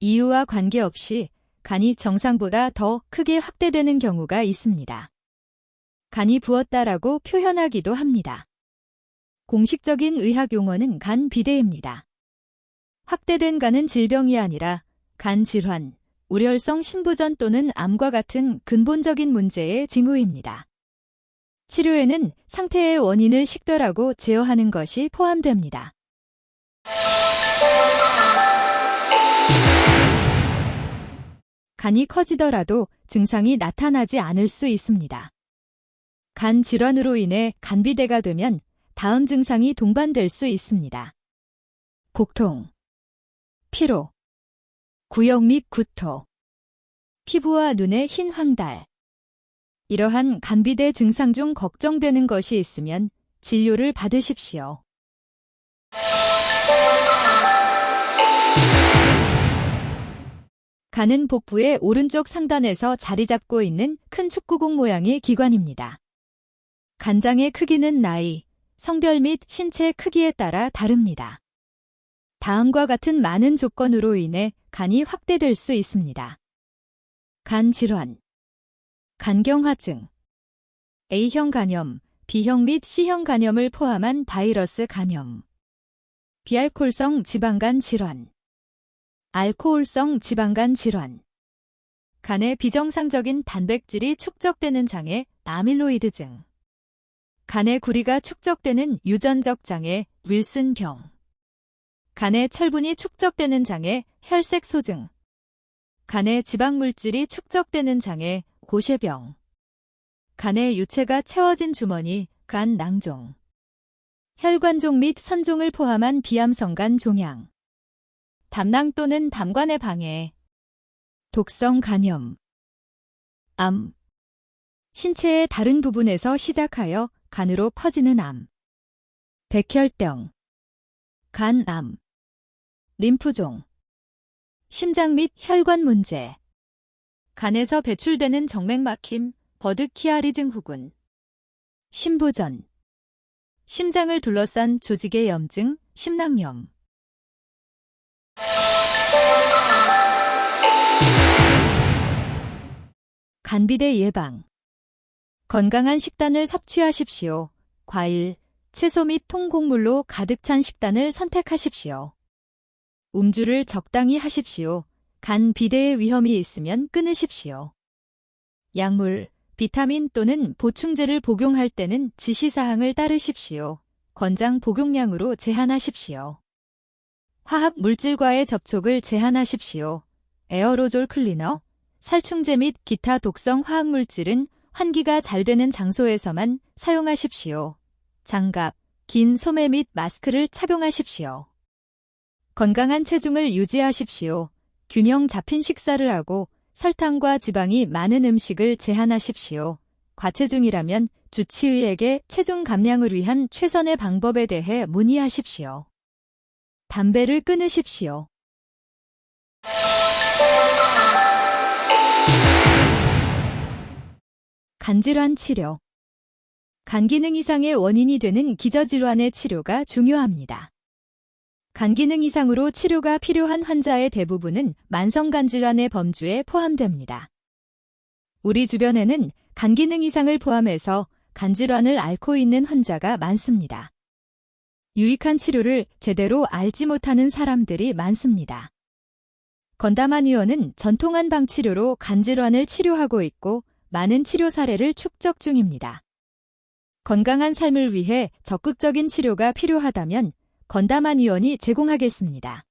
이유와 관계없이 간이 정상보다 더 크게 확대되는 경우가 있습니다. 간이 부었다라고 표현하기도 합니다. 공식적인 의학 용어는 간 비대입니다. 확대된 간은 질병이 아니라 간 질환, 우렬성 신부전 또는 암과 같은 근본적인 문제의 징후입니다. 치료에는 상태의 원인을 식별하고 제어하는 것이 포함됩니다. 간이 커지더라도 증상이 나타나지 않을 수 있습니다. 간 질환으로 인해 간비대가 되면 다음 증상이 동반될 수 있습니다. 곡통, 피로, 구역 및 구토, 피부와 눈의 흰 황달. 이러한 간비대 증상 중 걱정되는 것이 있으면 진료를 받으십시오. 간은 복부의 오른쪽 상단에서 자리 잡고 있는 큰 축구공 모양의 기관입니다. 간장의 크기는 나이, 성별 및 신체 크기에 따라 다릅니다. 다음과 같은 많은 조건으로 인해 간이 확대될 수 있습니다. 간 질환, 간경화증, A형 간염, B형 및 C형 간염을 포함한 바이러스 간염, 비알콜성 지방간 질환, 알코올성 지방간 질환, 간의 비정상적인 단백질이 축적되는 장애, 아밀로이드 증, 간의 구리가 축적되는 유전적 장애, 윌슨병, 간의 철분이 축적되는 장애, 혈색소증, 간의 지방물질이 축적되는 장애, 고쉐병, 간의 유체가 채워진 주머니, 간 낭종, 혈관종 및 선종을 포함한 비암성간 종양, 담낭 또는 담관의 방해, 독성 간염, 암, 신체의 다른 부분에서 시작하여 간으로 퍼지는 암, 백혈병, 간암, 림프종, 심장 및 혈관 문제, 간에서 배출되는 정맥 막힘, 버드키아리 증 후군, 심부전, 심장을 둘러싼 조직의 염증, 심낭염. 간비대 예방. 건강한 식단을 섭취하십시오. 과일, 채소 및 통곡물로 가득 찬 식단을 선택하십시오. 음주를 적당히 하십시오. 간 비대의 위험이 있으면 끊으십시오. 약물, 비타민 또는 보충제를 복용할 때는 지시사항을 따르십시오. 권장 복용량으로 제한하십시오. 화학 물질과의 접촉을 제한하십시오. 에어로졸 클리너, 살충제 및 기타 독성 화학 물질은 환기가 잘 되는 장소에서만 사용하십시오. 장갑, 긴 소매 및 마스크를 착용하십시오. 건강한 체중을 유지하십시오. 균형 잡힌 식사를 하고 설탕과 지방이 많은 음식을 제한하십시오. 과체중이라면 주치의에게 체중 감량을 위한 최선의 방법에 대해 문의하십시오. 담배를 끊으십시오. 간질환 치료 간 기능 이상의 원인이 되는 기저질환의 치료가 중요합니다. 간 기능 이상으로 치료가 필요한 환자의 대부분은 만성간질환의 범주에 포함됩니다. 우리 주변에는 간 기능 이상을 포함해서 간질환을 앓고 있는 환자가 많습니다. 유익한 치료를 제대로 알지 못하는 사람들이 많습니다. 건담한 의원은 전통 한 방 치료로 간질환을 치료하고 있고 많은 치료 사례를 축적 중입니다. 건강한 삶을 위해 적극적인 치료가 필요하다면 건담한 의원이 제공하겠습니다.